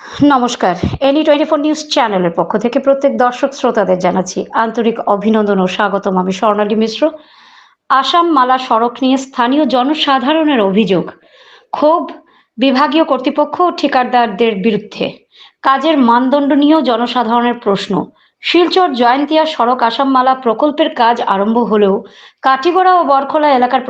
নমস্কার any twenty four news চ্যানেলের পক্ষ থেকে প্রত্যেক দর্শক শ্রোতাদের জানাচ্ছি আন্তরিক অভিনন্দন ও স্বাগতম আমি স্বর্ণালী মিশ্র। আসাম মালা সড়ক নিয়ে স্থানীয় জনসাধারণের অভিযোগ, ক্ষোভ বিভাগীয় কর্তৃপক্ষ ও ঠিকাদারদের বিরুদ্ধে। কাজের মানদণ্ড নিয়েও জনসাধারণের প্রশ্ন, শিলচর জয়ন্তিয়া সড়ক আসাম মালা প্রকল্পের কাজ আরম্ভ হলেও কাটিগড়া ও বরখোলা এলাকার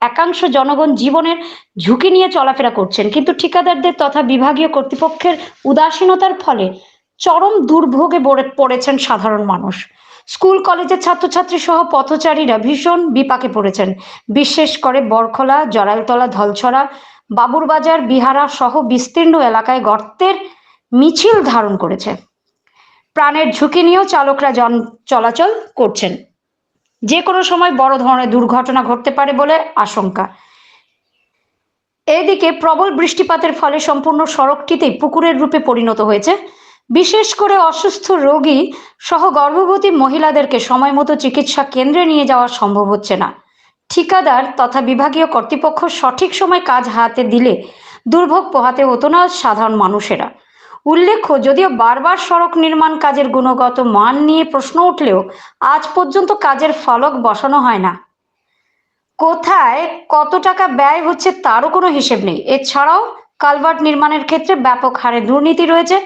একাংশ জনগণ জীবনের ঝুঁকি নিয়ে চলাফেরা করছেন। কিন্তু ঠিকাদারদের তথা বিভাগীয় কর্তৃপক্ষের উদাসীনতার ফলে চরম দুর্ভোগে পড়েছেন সাধারণ মানুষ। স্কুল, কলেজের ছাত্রছাত্রী সহ পথচারীরা ভীষণ বিপাকে পড়েছেন। বিশেষ করে বরখলা, জরাইলতলা, ধলছড়া, বাবুরবাজার, বিহারা সহ বিস্তীর্ণ এলাকায় গর্তের মিছিল ধারণ করেছে। প্রাণের ঝুঁকি নিয়েও চালকরা জন, চলাচল করছেন। যে কোনো সময় বড় ধরনের দুর্ঘটনা ঘটতে পারে বলে আশঙ্কা। এদিকে প্রবল বৃষ্টিপাতের ফলে সম্পূর্ণ সড়কটিতেই পুকুরের রূপে পরিণত হয়েছে। বিশেষ করে অসুস্থ রোগী সহ গর্ভবতী মহিলাদেরকে সময় মতো চিকিৎসা কেন্দ্রে নিয়ে যাওয়া সম্ভব হচ্ছে না। ঠিকাদার তথা বিভাগীয় কর্তৃপক্ষ সঠিক সময় কাজ হাতে দিলে দুর্ভোগ পোহাতে হতো না সাধারণ মানুষেরা। উল্লেখ্য, যদিও বারবার সড়ক নির্মাণ কাজের গুণগত মান নিয়ে প্রশ্ন উঠলেও আজ পর্যন্ত কাজের ফলক বসানো হয় না। কোথায় কত টাকা ব্যয় হচ্ছে তারও কোনো হিসেব নেই। এছাড়াও কালভার্ট নির্মাণের ক্ষেত্রে ব্যাপক হারে দুর্নীতি রয়েছে।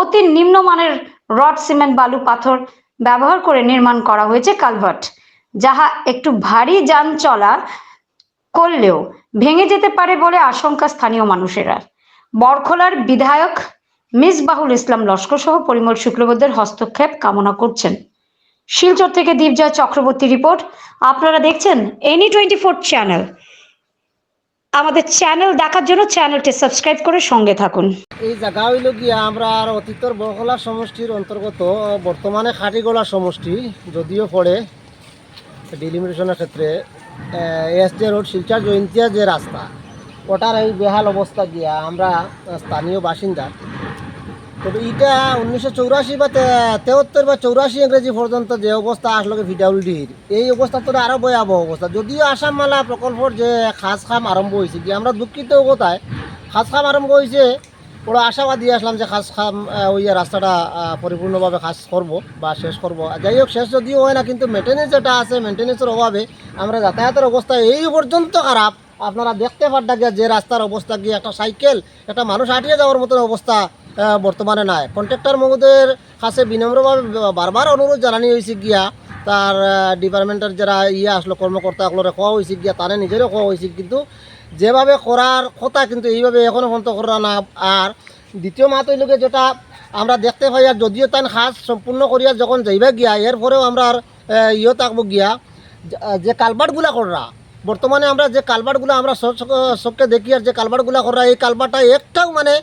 অতি নিম্নমানের রড, সিমেন্ট, বালু, পাথর ব্যবহার করে নির্মাণ করা হয়েছে কালভার্ট, যাহা একটু ভারী যান চলা করলেও ভেঙে যেতে পারে বলে আশঙ্কা স্থানীয় মানুষেরা। বরখোলার বিধায়ক মিসবাহুল ইসলাম লস্কর সহ পরিমল শুক্লবৈদ্যের হস্তক্ষেপ কামনা করছেন। শিলচর থেকে দীপজয় চক্রবর্তী রিপোর্ট। আপনারা দেখছেন এনি টোয়েন্টি ফোর চ্যানেল। আমাদের চ্যানেল দেখার জন্য চ্যানেলটি সাবস্ক্রাইব করে সঙ্গে থাকুন। এই জায়গা হইল গিয়া আমরা আর অতীতর বরকলা সমষ্টির অন্তর্গত বর্তমানে খাটিগোলা সমষ্টি যদিও পড়ে ডিলিমিটেশনের ক্ষেত্রে S J road Silchar Jaintia যে রাস্তা, ওটার এই বেহাল অবস্থা গিয়া আমরা স্থানীয় বাসিন্দা তবে এটা উনিশশো চৌরাশি বা তেহত্তর বা চৌরাশি ইংরেজি পর্যন্ত যে অবস্থা আসলো ভিডাউলডির এই অবস্থা তো আরও ভয়াবহ অবস্থা। যদিও আসাম মালা প্রকল্পর যে খাস খাম আরম্ভ হয়েছে, কি আমরা দুঃখিত কোথায়? খাস খাম আরম্ভ হয়েছে বড় আশাবাদী আসলাম যে খাস খাম ওই রাস্তাটা পরিপূর্ণভাবে খাস করব বা শেষ করব। যাই হোক, শেষ যদিও হয় না, কিন্তু মেনটেনেন্স যেটা আছে মেনটেনেন্সের অভাবে আমরা যাতায়াতের অবস্থা এই পর্যন্ত খারাপ। আপনারা দেখতে পারটা যে রাস্তার অবস্থা গিয়ে একটা সাইকেল, একটা মানুষ হাঁটিয়ে যাওয়ার মতন অবস্থা বর্তমানে নাই। কন্ট্রাক্টর মহোদয়ের কাছে বিনম্রভাবে বারবার অনুরোধ জানানি হয়েছে গিয়া, তার ডিপার্টমেন্টের যারা ইয়ে আসলো কর্মকর্তাগুলোরে কোয়া হয়েছে গিয়া, তারা নিজেরও কোয়া হয়েছে কিন্তু যেভাবে করার কথা কিন্তু এইভাবে এখনও পর্যন্ত করা না। আর দ্বিতীয় মাত যেটা আমরা দেখতে পাই, আর যদিও তান খাস সম্পূর্ণ করিয়া যখন যাইবা গিয়া, এরপরেও আমরা ইয়ে থাকব গিয়া, যে- কালবার্টগুলা কররা বর্তমানে আমরা যে কালবার্টগুলো আমরা চ- দেখি আর যে কালবার্টগুলো করা, এই কালবারটা একটাও মানে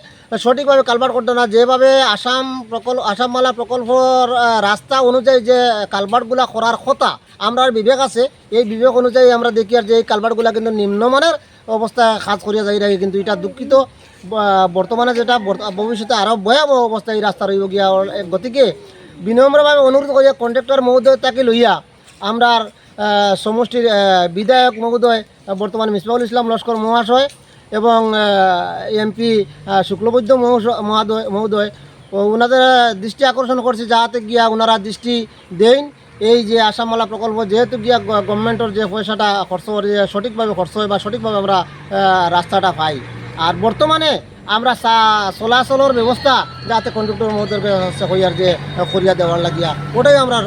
সঠিকভাবে কালবার্ট করতে না। যেভাবে আসাম প্রকল্প আসামমালা প্রকল্পর রাস্তা অনুযায়ী যে কালবার্টগুলা করার কথা আমরা বিবেক আছে, এই বিবেক অনুযায়ী আমরা দেখি আর যে এই কালবার্টগুলা কিন্তু নিম্নমানের অবস্থা কাজ করিয়া যাই রাখি কিন্তু এটা দুঃখিত। বর্তমানে যেটা ভবিষ্যতে আরও ভয়াবহ অবস্থা এই রাস্তা রইব গিয়া, গতিকে বিনম্রভাবে অনুরোধ করিয়া কন্ট্রাক্টর মহোদয় তাকে লইয়া আমরা সমষ্টির বিধায়ক মহোদয় বর্তমান মিসবাউল ইসলাম লস্কর মহাশয় এবং এমপি শুক্লবৈদ্য মহাদয় মহোদয়। ওনাদের দৃষ্টি আকর্ষণ করছে যাহাতে গিয়া ওনারা দৃষ্টি দেন। এই যে আসামমালা প্রকল্প, যেহেতু গিয়া গভর্নমেন্টের যে পয়সাটা খরচ করে সঠিকভাবে খরচ হয় বা সঠিকভাবে আমরা রাস্তাটা পাই। আর বর্তমানে আমরা চলাচলের ব্যবস্থা যাতে কন্ডাক্টর ব্যবস্থা করিয়ার যে করিয়া দেওয়ার লাগিয়া, ওটাই আমরা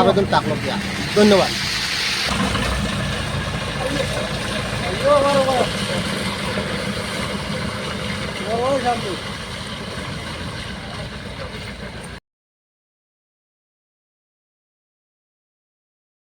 আবেদন থাকল গিয়া। ধন্যবাদ। বড় বড় শান্তি